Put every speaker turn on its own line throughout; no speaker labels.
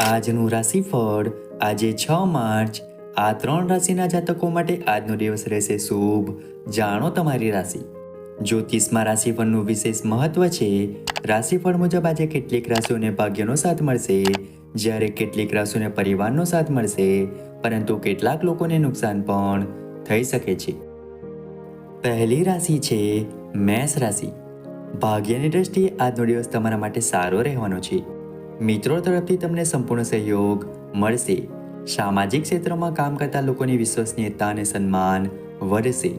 આજનું રાશિફળ આજે છ માર્ચ. આ ત્રણ રાશિના જાતકો માટે આજનો દિવસ રહેશે શુભ. જાણો તમારી રાશિ. જ્યોતિષમાં રાશિફળનું વિશેષ મહત્વ છે. રાશિફળ મુજબ આજે કેટલીક રાશિઓને ભાગ્યનો સાથ મળશે. જ્યારે કેટલીક રાશિઓને પરિવારનો સાથ મળશે. પરંતુ કેટલાક લોકોને નુકસાન પણ થઈ શકે છે. પહેલી રાશિ છે મેષ રાશિ. ભાગ્યની દ્રષ્ટિએ આજનો દિવસ તમારા માટે સારો રહેવાનો છે. મિત્રો તરફથી તમને સંપૂર્ણ સહયોગ મળશે. સામાજિક ક્ષેત્રમાં કામ કરતા લોકોની વિશ્વસનીયતા અને સન્માન વધશે.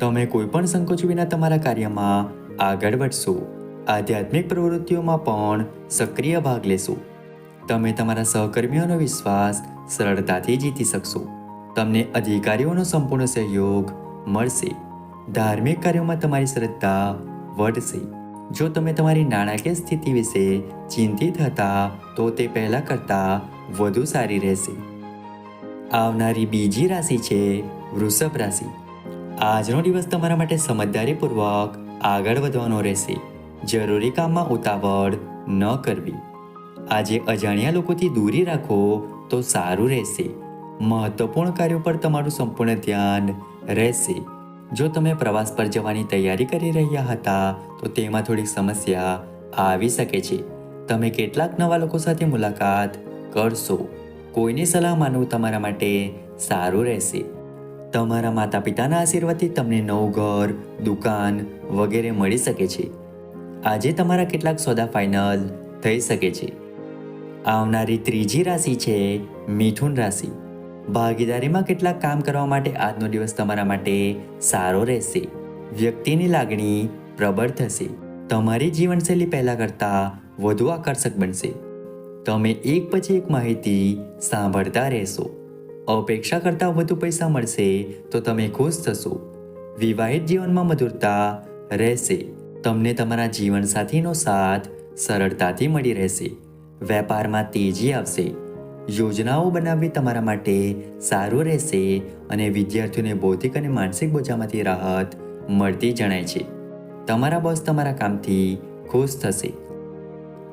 તમે કોઈ પણ સંકોચ વિના તમારા કાર્યમાં આગળ વધશો. આધ્યાત્મિક પ્રવૃત્તિઓમાં પણ સક્રિય ભાગ લેશો. તમે તમારા સહકર્મીઓનો વિશ્વાસ સરળતાથી જીતી શકશો. તમને અધિકારીઓનો સંપૂર્ણ સહયોગ મળશે. ધાર્મિક કાર્યોમાં તમારી શ્રદ્ધા વધશે. જો તમે તમારી નાણાકીય સ્થિતિ વિશે ચિંતિત હતા, તો તે પહેલાં કરતાં વધુ સારી રહેશે. આવનારી બીજી રાશિ છે વૃષભ રાશિ. આજનો દિવસ તમારા માટે સમજદારીપૂર્વક આગળ વધવાનો રહેશે. જરૂરી કામમાં ઉતાવળ ન કરવી. આજે અજાણ્યા લોકોથી દૂરી રાખો તો સારું રહેશે. મહત્વપૂર્ણ કાર્યો પર તમારું સંપૂર્ણ ધ્યાન રહેશે. જો તમે પ્રવાસ પર જવાની તૈયારી કરી રહ્યા હતા, તો તેમાં થોડીક સમસ્યા આવી શકે છે. તમે કેટલાક નવા લોકો સાથે મુલાકાત કરશો. કોઈની સલાહ માનવું તમારા માટે સારું રહેશે. તમારા માતા પિતાના આશીર્વાદથી તમને નવું ઘર, દુકાન વગેરે મળી શકે છે. આજે તમારા કેટલાક સોદા ફાઇનલ થઈ શકે છે. આવનારી ત્રીજી રાશિ છે મિથુન રાશિ. ભાગીદારીમાં કેટલાક કામ કરવા માટે આજનો દિવસ તમારા માટે સારો રહેશે. વ્યક્તિની લાગણી પ્રબળ થશે. તમારી જીવનશૈલી પહેલાં કરતાં વધુ આકર્ષક બનશે. તમે એક પછી એક માહિતી સાંભળતા રહેશો. અપેક્ષા કરતાં વધુ પૈસા મળશે તો તમે ખુશ થશો. વિવાહિત જીવનમાં મધુરતા રહેશે. તમને તમારા જીવનસાથીનો સાથ સરળતાથી મળી રહેશે. વેપારમાં તેજી આવશે. યોજનાઓ બનાવવી તમારા માટે સારું રહેશે અને વિદ્યાર્થીઓને બૌદ્ધિક અને માનસિક બોજામાંથી રાહત મળતી જણાય છે. તમારા બોસ તમારા કામથી ખુશ થશે.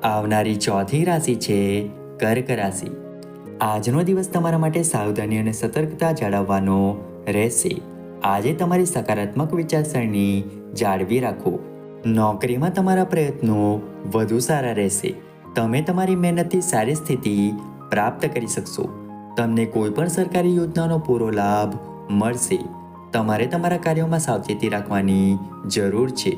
આવનારી ચોથી રાશિ છે કર્ક રાશિ. આજનો દિવસ તમારા માટે સાવધાની અને સતર્કતા જાળવવાનો રહેશે. આજે તમારી સકારાત્મક વિચારસરણી જાળવી રાખો. નોકરીમાં તમારા પ્રયત્નો વધુ સારા રહેશે. તમે તમારી મહેનતથી સારી સ્થિતિ પ્રાપ્ત કરી શકશો. તમને કોઈ પણ સરકારી યોજનાનો પૂરો લાભ મળશે. તમારે તમારા કાર્યોમાં સાવચેતી રાખવાની જરૂર છે.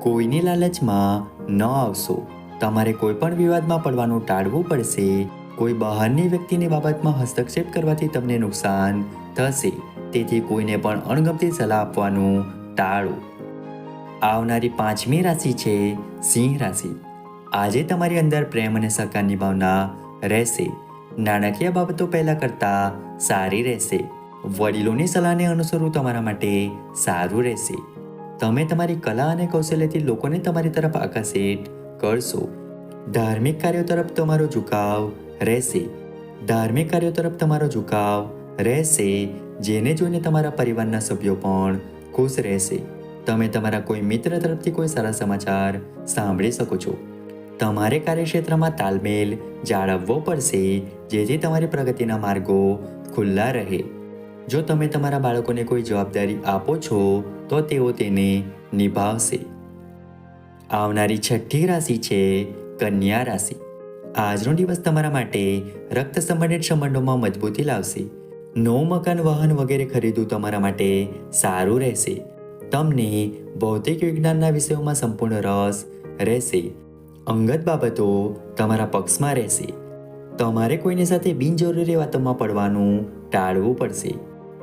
કોઈની લાલચમાં ન આવશો. તમારે કોઈ પણ વિવાદમાં પડવાનું ટાળવું પડશે. કોઈ બહારની વ્યક્તિની બાબતમાં હસ્તક્ષેપ કરવાથી તમને નુકસાન થશે. તેથી કોઈને પણ અણગમતી સલાહ આપવાનું ટાળો. આવનારી પાંચમી રાશિ છે સિંહ રાશિ. આજે તમારી અંદર પ્રેમ અને સહકારની ભાવના રહેશે. નાણાકીય બાબતો પહેલાં કરતાં સારી રહેશે. વડીલોની સલાહને અનુસરવું તમારા માટે સારું રહેશે. તમે તમારી કલા અને કૌશલ્યથી લોકોને તમારી તરફ આકર્ષિત કરશો. ધાર્મિક કાર્યો તરફ તમારો ઝુકાવ રહેશે. ધાર્મિક કાર્યો તરફ તમારો ઝુકાવ રહેશે, જેને જોઈને તમારા પરિવારના સભ્યો પણ ખુશ રહેશે. તમે તમારા કોઈ મિત્ર તરફથી કોઈ સારા સમાચાર સાંભળી શકો છો. તમારે કાર્યક્ષેત્રમાં તાલમેલ જાળવવો પડશે જેથી તમારી પ્રગતિના માર્ગો ખુલ્લા રહે. જો તમે તમારા બાળકોને કોઈ જવાબદારી આપો છો, તો તેઓ તેને નિભાવશે. આવનારી છઠ્ઠી રાશિ છે કન્યા રાશિ. આજનો દિવસ તમારા માટે રક્ત સંબંધિત સંબંધોમાં મજબૂતી લાવશે. નવું મકાન, વાહન વગેરે ખરીદવું તમારા માટે સારું રહેશે. તમને ભૌતિક વિજ્ઞાનના વિષયોમાં સંપૂર્ણ રસ રહેશે. અંગત બાબતો તમારા પક્ષમાં રહેશે. તમારે કોઈની સાથે બિનજરૂરી વાતોમાં પડવાનું ટાળવું પડશે.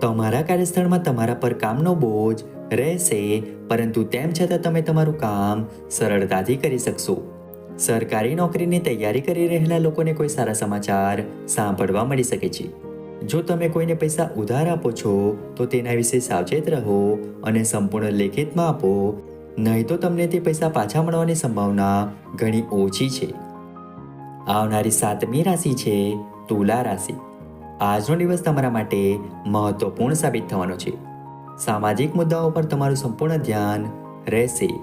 તમારા કાર્યસ્થળમાં તમારા પર કામનો બોજ રહેશે, પરંતુ તેમ છતાં તમે તમારું કામ સરળતાથી કરી શકશો. સરકારી નોકરીની તૈયારી કરી રહેલા લોકોને કોઈ સારા સમાચાર સાંભળવા મળી શકે છે. જો તમે કોઈને પૈસા ઉધાર આપો છો, તો તેના વિશે સાવચેત રહો અને સંપૂર્ણ લેખિતમાં આપો નહીં તો તમને તે પૈસા પાછા મળવાની સંભાવના ઘણી ઓછી છે. આવનારી સાતમી રાશિ છે તુલા રાશિ. આજનો દિવસ તમારા માટે મહત્વપૂર્ણ સાબિત થવાનો છે. સામાજિક મુદ્દાઓ પર તમારું સંપૂર્ણ ધ્યાન રહેશે.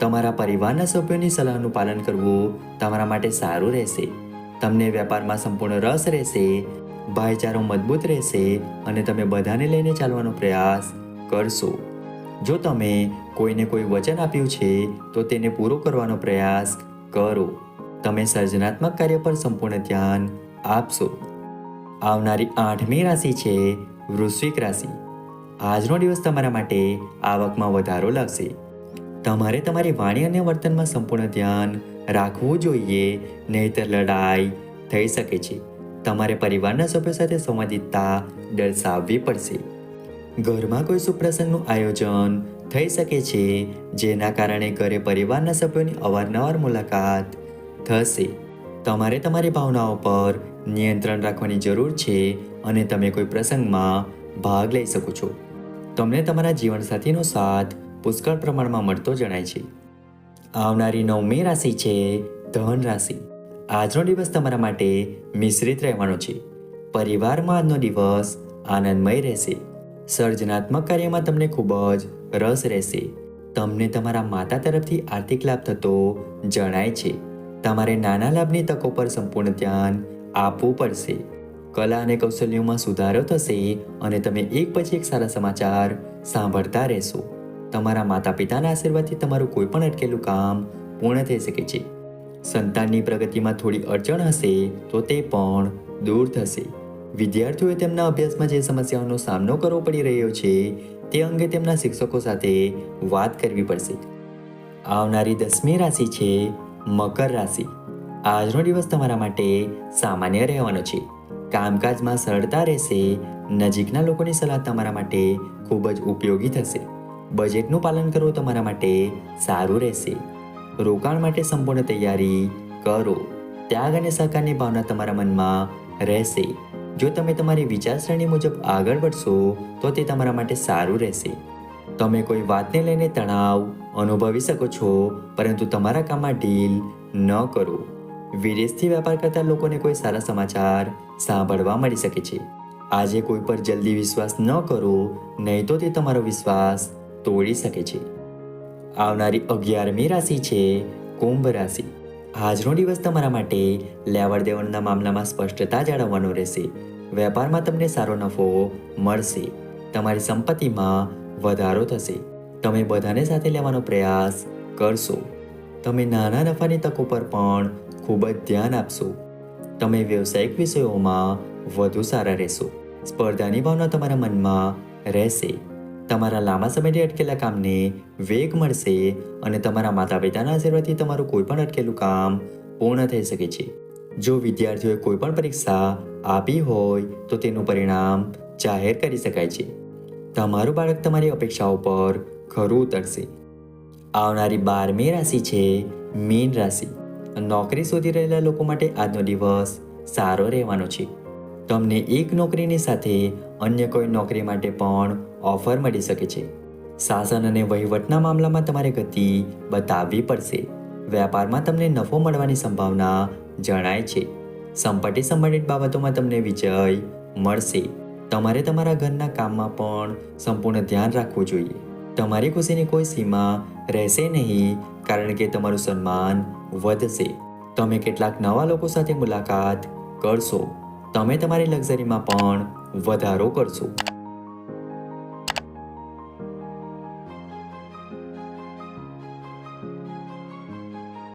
તમારા પરિવારના સભ્યોની સલાહનું પાલન કરવું તમારા માટે સારું રહેશે. તમને વેપારમાં સંપૂર્ણ રસ રહેશે, ભાઈચારો મજબૂત રહેશે અને તમે બધાને લઈને ચાલવાનો પ્રયાસ કરશો. જો તમે કોઈને કોઈ વચન આપ્યું છે, તો તેને પૂરો કરવાનો પ્રયાસ કરો. તમે સર્જનાત્મક કાર્ય પર સંપૂર્ણ ધ્યાન આપશો. આવનારી આઠમી રાશિ છે વૃશ્વિક રાશિ. આજનો દિવસ તમારા માટે આવકમાં વધારો લાવશે તમારે તમારી વાણી અને વર્તનમાં સંપૂર્ણ ધ્યાન રાખવું જોઈએ, નહીંતર લડાઈ થઈ શકે છે. તમારે પરિવારના સભ્યો સાથે સંવાદિતતા દર્શાવવી પડશે. ઘરમાં કોઈ સુપ્રસંગનું આયોજન થઈ શકે છે, જેના કારણે ઘરે પરિવારના સભ્યોની અવારનવાર મુલાકાત થશે. તમારે તમારી ભાવનાઓ પર નિયંત્રણ રાખવાની જરૂર છે અને તમે કોઈ પ્રસંગમાં ભાગ લઈ શકો છો. તમને તમારા જીવનસાથીનો સાથ પુષ્કળ પ્રમાણમાં મળતો જણાય છે. આવનારી નવમી રાશિ છે ધન રાશિ. આજનો દિવસ તમારા માટે મિશ્રિત રહેવાનો છે. પરિવારમાં આજનો દિવસ આનંદમય રહેશે. સર્જનાત્મક કાર્યમાં તમને ખૂબ જ રસ રહેશે. તમને તમારા માતા તરફથી આર્થિક લાભ થતો જણાય છે. તમારે નાના લાભની તકો પર સંપૂર્ણ ધ્યાન આપવું પડશે. કલા અને કૌશલ્યોમાં સુધારો થશે અને તમે એક પછી એક સારા સમાચાર સાંભળતા રહેશો. તમારા માતા પિતાના આશીર્વાદથી તમારું કોઈ પણ અટકેલું કામ પૂર્ણ થઈ શકે છે. સંતાનની પ્રગતિમાં થોડી અડચણ હશે તો તે પણ દૂર થશે. વિદ્યાર્થીઓએ તેમના અભ્યાસમાં જે સમસ્યાઓનો સામનો કરવો પડી રહ્યો છે, તે અંગે તેમના શિક્ષકો સાથે વાત કરવી પડશે. આવનારી દસમી રાશિ છે મકર રાશિ. આજનો દિવસ તમારા માટે સામાન્ય રહેવાનો છે. કામકાજમાં સરળતા રહેશે, નજીકના લોકોની સલાહ તમારા માટે ખૂબ જ ઉપયોગી થશે. બજેટનું પાલન કરવું તમારા માટે સારું રહેશે. રોકાણ માટે સંપૂર્ણ તૈયારી કરો. ત્યાગ અને સહકારની ભાવના તમારા મનમાં રહેશે. જો તમે તમારી વિચારસરણી મુજબ આગળ વધશો, તો તે તમારા માટે સારું રહેશે. તમે કોઈ વાતને લઈને તણાવ અનુભવી શકો છો, પરંતુ તમારા કામમાં ઢીલ ન કરો. વિદેશથી વેપાર કરતા લોકોને કોઈ સારા સમાચાર સાંભળવા મળી શકે છે. આજે કોઈ પર જલ્દી વિશ્વાસ ન કરો, નહીં તો તે તમારો વિશ્વાસ તોડી શકે છે. આવનારી અગિયારમી રાશિ છે, કુંભ રાશિ. આજનો દિવસ તમારા માટે લેવડ દેવડના મામલામાં સ્પષ્ટતા જાળવવાનો રહેશે. વેપારમાં તમને સારો નફો મળશે. તમારી સંપત્તિમાં વધારો થશે. તમે બધાને સાથે લેવાનો પ્રયાસ કરશો. તમે નાના નફાની તકો પર પણ ખૂબ જ ધ્યાન આપશો. તમે વ્યવસાયિક વિષયોમાં વધુ સારા રહેશો. સ્પર્ધાની ભાવના તમારા મનમાં રહેશે. તમારા લાંબા સમયથી અટકેલા કામને વેગ મળશે અને તમારા માતા પિતાના આશીર્વાદથી તમારું કોઈ પણ અટકેલું કામ પૂર્ણ થઈ શકે છે. જો વિદ્યાર્થીઓએ કોઈ પણ પરીક્ષા આપી હોય, તો તેનું પરિણામ જાહેર કરી શકાય છે. તમારું બાળક તમારી અપેક્ષાઓ પર ખરું ઉતરશે. આવનારી બારમી રાશિ છે મીન રાશિ. નોકરી શોધી રહેલા લોકો માટે આજનો દિવસ સારો રહેવાનો છે. તમને એક નોકરીની સાથે અન્ય કોઈ નોકરી માટે પણ ઓફર મળી શકે છે. શાસન અને વહીવટના મામલામાં તમારે ગતિ બતાવવી પડશે. વેપારમાં તમને નફો મળવાની સંભાવના જણાય છે. સંપત્તિ સંબંધિત બાબતોમાં તમને વિજય મળશે. તમારે તમારા ઘરના કામમાં પણ સંપૂર્ણ ધ્યાન રાખવું જોઈએ. તમારી ખુશીની કોઈ સીમા રહેશે નહીં, કારણ કે તમારું સન્માન વધશે. તમે કેટલાક નવા લોકો સાથે મુલાકાત કરશો. તમે તમારી લક્ઝરીમાં પણ વધારો કરશો.